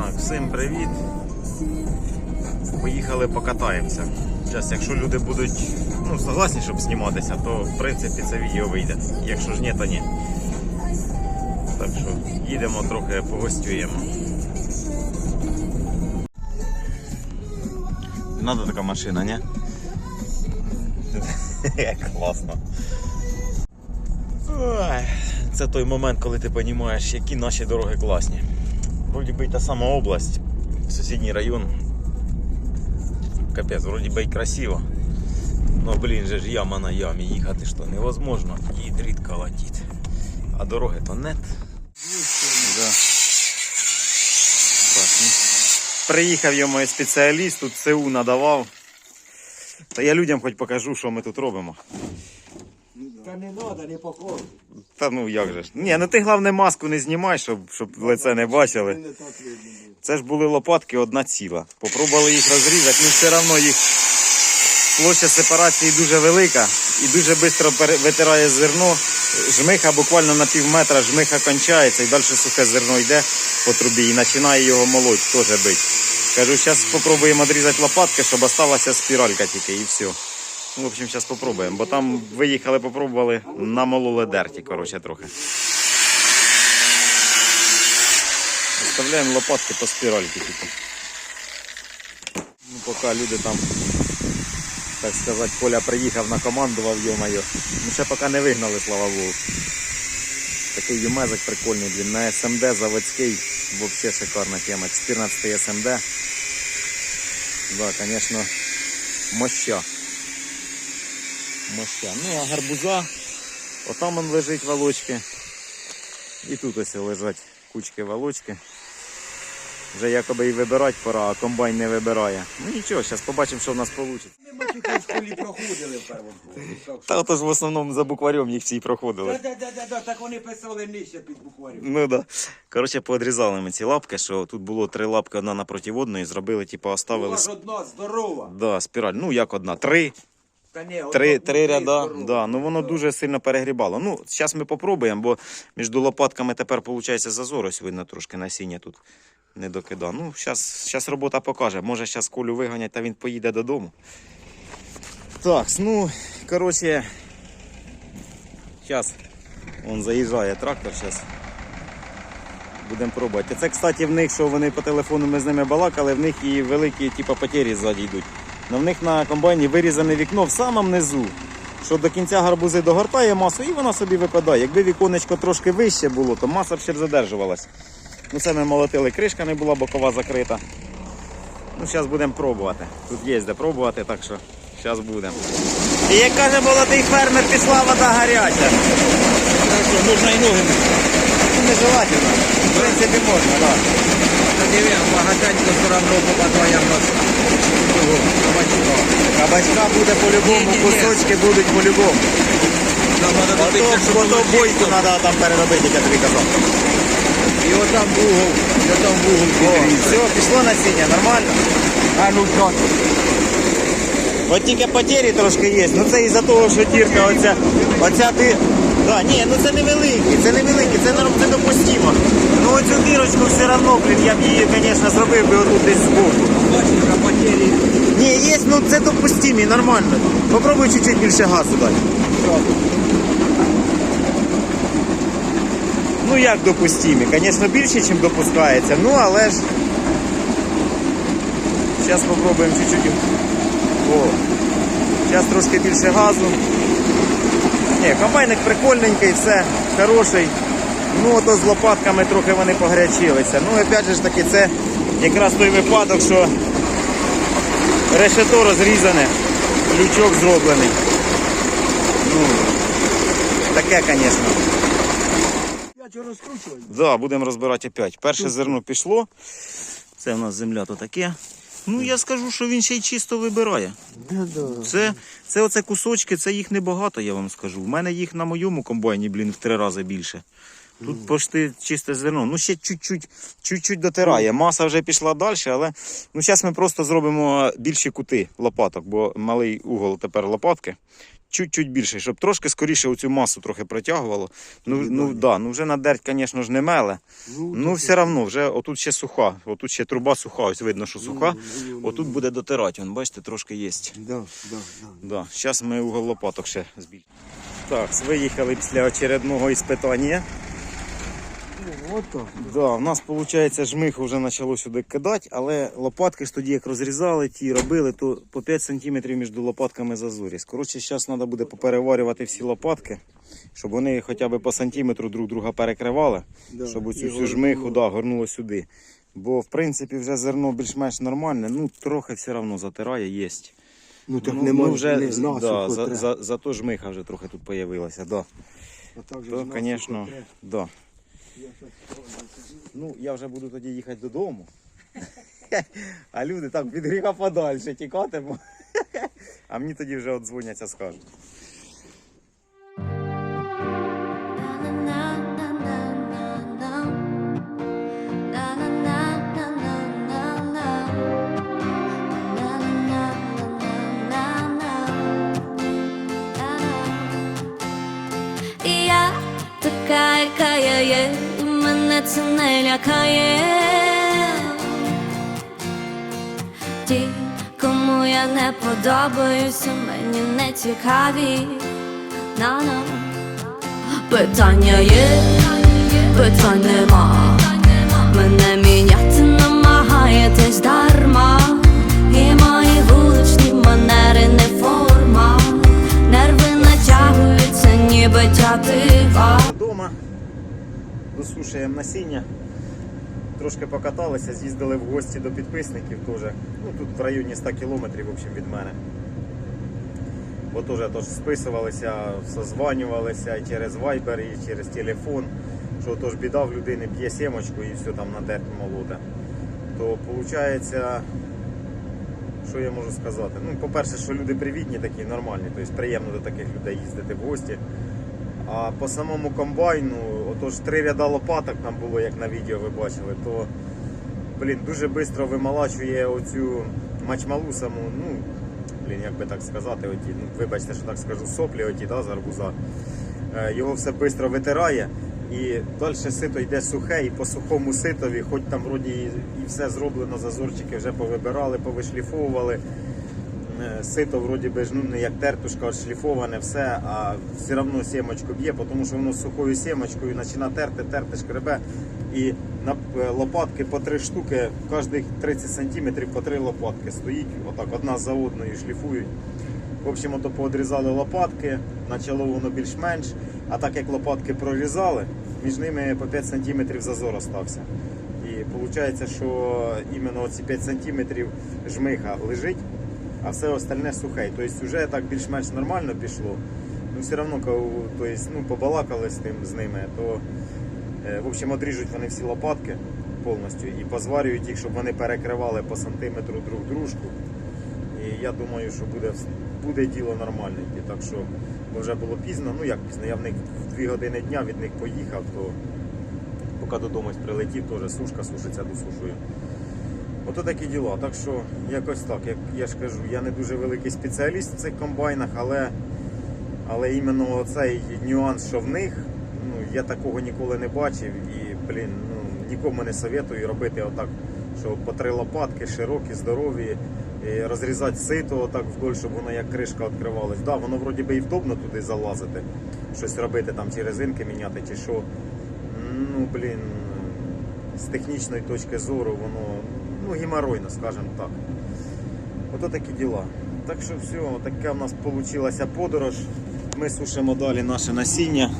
Так, всім привіт. Поїхали покатаємося. Зараз, якщо люди будуть ну, согласні, щоб зніматися, то в принципі це відео вийде. Якщо ж ні, то ні. Так що їдемо трохи погостюємо. Надо така машина, ні? Класно. Це той момент, коли ти розумієш, які наші дороги класні. Вроді би й та сама область, сусідній район. Капець, вроді би й красиво. Ну блін же ж яма на ямі, їхати що невозможно. Їд рідко летить. А дороги то нет. Да. Приїхав йому спеціаліст, тут ЦУ надавав. Та я людям хоч покажу, що ми тут робимо. Та не треба, не похоже. Та ну як же ж. Ні, ну ти головне маску не знімай, щоб, щоб лице не бачили. Не так видно буде. Це ж були лопатки одна ціла. Попробували їх розрізати, ну все одно їх площа сепарації дуже велика і дуже швидко витирає зерно. Жмиха буквально на пів метра жмиха кончається і далі сухе зерно йде по трубі і починає його молоть, теж бить. Кажу, зараз спробуємо відрізати лопатки, щоб осталася спіралька тільки і все. Ну, в общем, зараз спробуємо, бо там виїхали, попробували, намололи дерті, коротше, трохи. Оставляємо лопатки по спіральці тільки. Ну, поки люди там, так сказати, Коля приїхав накомандував, йо-моє. Ну ще поки не вигнали, слава Богу. Такий юмезик прикольний, блін, на СМД заводський, взагалі шикарна тема. 14 СМД. Да, звісно, моща. Моща. Ну, а гарбуза, отам он лежить волочки. І тут ось лежать кучки волочки. Вже якоби і вибирати пора, а комбайн не вибирає. Ну нічого, зараз побачимо, що в нас вийде. Ми в школі проходили в першому. Так Та ото ж в основному за букварем їх всі проходили. Да-да-да, так вони писали нижче під букварем. Ну да. Коротше, подрізали ми ці лапки, що тут було три лапки одна напроти одної, зробили, типу, оставили. вас одна здорова. Да, спіраль. Ну як одна? Три. Три, три ряда, да, ну воно дуже сильно перегрібало. Ну, зараз ми попробуємо, бо між лопатками тепер виходить зазор, ось видно трошки насіння тут не докида. Ну, зараз робота покаже. Може зараз Колю виганять та він поїде додому. Так, ну, коротше, зараз он заїжджає трактор, зараз будемо пробувати. Це, кстати, в них, що вони по телефону ми з ними балакали, в них і великі типу, потері ззаді йдуть. Но в них на комбайні вирізане вікно в самому низу, що до кінця гарбузи догортає масу і вона собі випадає. Якби віконечко трошки вище було, то маса б ще б задержувалась. Ну це ми молотили, кришка не була бокова закрита. Ну, зараз будемо пробувати. Тут є де пробувати, так що зараз будемо. І як каже молодий фермер, пішла вода гаряча. Можна і ноги. Ну, нежелательно. В принципі, можна, так. Та диви, багатенько одно попадає в нас. Цього кабачка. Кабачка буде по-любому, Ні-ні-ні. кусочки будуть по-любому. Нам треба Потім, добитися, щоб було бойку чисто. треба там переробити, як я тобі казав. І отам в угол, і отам в угол підрізати. все, пішло насіння, нормально. А ну що? От тільки потері трошки є. Ну це із-за того, що дірка оця, оця ти. Да, ні, ну це невеликі, це невеликі, це, норм- це допустимо. Ну оцю дірочку все одно, блін, я б її, звісно, зробив би отут десь збоку. Бачиш, потері. Ні, є, ну це допустимі, нормально. Попробуй чуть-чуть більше газу дати. Ну як допустимі? Звісно, більше, ніж допускається, ну але ж. Зараз спробуємо чуть-чуть. О. Зараз трошки більше газу. Ні, комбайник прикольненький, все хороший. Ну, ото з лопатками трохи вони погрячилися. Ну, опять же ж таки, це якраз той випадок, що решето розрізане, лючок зроблений. Ну, таке, звісно. Розкручую? Да, будемо розбирати опять. Перше зерно пішло. Це в нас земля то таке. Ну я скажу, що він ще й чисто вибирає. Це, це оце кусочки, це їх небагато, я вам скажу. У мене їх на моєму комбайні, блін, в три рази більше. Тут почти чисте зерно. Ну ще чуть-чуть, чуть-чуть дотирає. Маса вже пішла далі, але ну зараз ми просто зробимо більші кути лопаток, бо малий угол тепер лопатки. чуть-чуть більше, щоб трошки скоріше оцю масу трохи протягувало. Ну, Тобі ну, да, ну вже на дерть, звісно ж, не меле. Ну, все одно, вже отут ще суха. Отут ще труба суха, ось видно, що суха. Отут буде дотирати, вон, бачите, трошки є. Да, да, да. Да. Зараз ми угол лопаток ще збільшимо. Так, виїхали після очередного іспитання. Да, в нас виходить, жмих вже почало сюди кидати, але лопатки ж тоді як розрізали, ті робили, то по 5 см між лопатками зазорість. Коротше, зараз треба буде попереварювати всі лопатки, щоб вони хоча б по сантиметру друг друга перекривали, Да, щоб і оцю всю жмиху да, горнуло сюди. Бо в принципі вже зерно більш-менш нормальне, ну трохи все одно затирає, є. Ну так ну, нема ну, вже не да, знасуху за, за, зато жмиха вже трохи тут з'явилася. Да. Отак же То, звісно, да. Ну, я вже буду тоді їхати додому. А люди так від гріха подальше тікатиму. А мені тоді вже от дзвоняться, скажуть. Мене це не лякає. Ті, кому я не подобаюся, мені не цікаві. На-на. Питання є, питань нема. Мене міняти намагаєтесь дарма. Досушуємо насіння. Трошки покаталися, з'їздили в гості до підписників теж. Ну тут в районі 100 кілометрів від мене. Бо теж тож списувалися, созванювалися і через Viber, і через телефон. Що тож біда в людини б'є сімочку і все там надерт молоте. То виходить, що я можу сказати? Ну, по-перше, що люди привітні такі, нормальні, тобто приємно до таких людей їздити в гості. А по самому комбайну, отож три ряда лопаток там було, як на відео ви бачили, то блін, дуже швидко вималачує оцю мачмалу саму, ну, блін, як би так сказати, оті, ну, вибачте, що так скажу, соплі оті, да, з арбуза. Е, Його все швидко витирає. І далі сито йде сухе, і по сухому ситові, хоч там вроді і все зроблено, зазорчики вже повибирали, повишліфовували. Е, Сито вроді би ну, не як тертушка, шліфоване все, а все одно сімочку б'є, тому що воно з сухою сімочкою починає терти, терти, шкребе. І на е, лопатки по три штуки, кожних 30 см по три лопатки стоїть, отак одна за одною шліфують. В общем, ото поодрізали лопатки, почало воно більш-менш. А так як лопатки прорізали, між ними по 5 см зазор остався. І виходить, що іменно ці 5 см жмиха лежить, а все остальне сухе. Тобто вже так більш-менш нормально пішло. Ну все одно тобто, ну, побалакали з, тим, з ними, то е, в общем, одріжуть вони всі лопатки повністю і позварюють їх, щоб вони перекривали по сантиметру друг дружку. І я думаю, що буде, буде діло нормальне. Так що, бо вже було пізно, ну як пізно, я в них в 2 години дня від них поїхав, то поки додому прилетів, теж сушка сушиться, досушую. Ото такі діла. Так що якось так, як я ж кажу, я не дуже великий спеціаліст в цих комбайнах, але, але іменно цей нюанс, що в них, ну, я такого ніколи не бачив і, блін, ну, нікому не советую робити отак, що по три лопатки, широкі, здорові, і розрізати сито отак вдоль, щоб воно як кришка відкривалась. Да, воно вроді би і вдобно туди залазити, щось робити там чи резинки міняти, чи що. Ну, блін, з технічної точки зору воно ну, геморройно, скажімо так. Ото такі діла. Так що все, така в нас вийшла подорож. Ми сушимо далі наше насіння.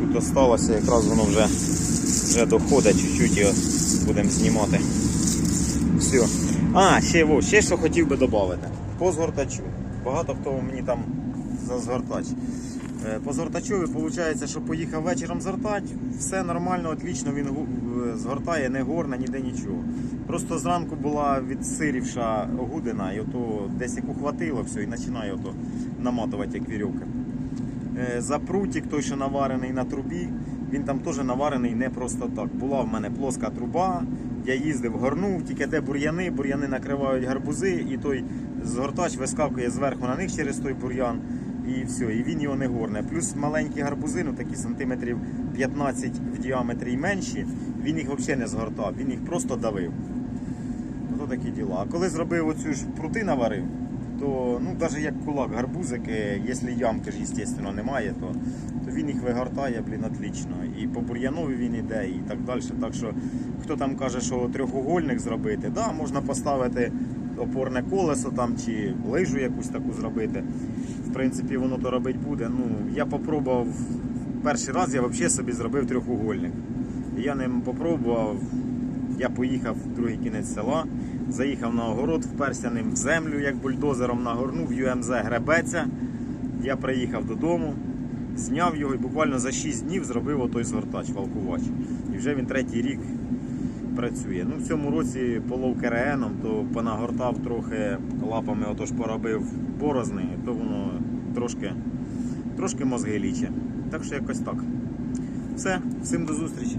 Тут осталося, якраз воно вже, вже доходить, чуть-чуть його будемо знімати. Все. А, ще, во, ще що хотів би додати. По згортачу. Багато хто мені там за згортач. Е, По згортачові виходить, що поїхав вечором згортати, все нормально, отлично, він е, згортає, не горне, ніде нічого. Просто зранку була відсирівша гудина, і ото десь як ухватило все, і починає ото наматувати як вірьовки. Е, За прутик, той, що наварений на трубі, Він там теж наварений не просто так. Була в мене плоска труба, я їздив, горнув, тільки де бур'яни, бур'яни накривають гарбузи, і той згортач вискакує зверху на них через той бур'ян. І все, і він його не горне. Плюс маленькі гарбузи, ну такі сантиметрів 15 в діаметрі і менші, він їх взагалі не згортав, він їх просто давив. Ото такі діла. А коли зробив оцю ж прути наварив, то ну навіть як кулак гарбузики, якщо ямки ж, звісно, немає, то, то він їх вигортає, блін, отлично. І по бур'янові він іде, і так далі. Так що хто там каже, що трьохугольник зробити, да, можна поставити опорне колесо там чи лижу якусь таку зробити. В принципі, воно то робити буде. Ну, я попробував перший раз, я взагалі собі зробив трьохугольник. Я ним попробував. Я поїхав в другий кінець села, заїхав на огород, вперся ним в землю, як бульдозером нагорнув, ЮМЗ гребеться. Я приїхав додому, зняв його і буквально за 6 днів зробив отой згортач, валкувач. І вже він третій рік працює. Ну, в цьому році полов кереном, то понагортав трохи лапами, отож поробив борозни, то воно трошки, трошки мозги ліче. Так що якось так. Все, всім до зустрічі.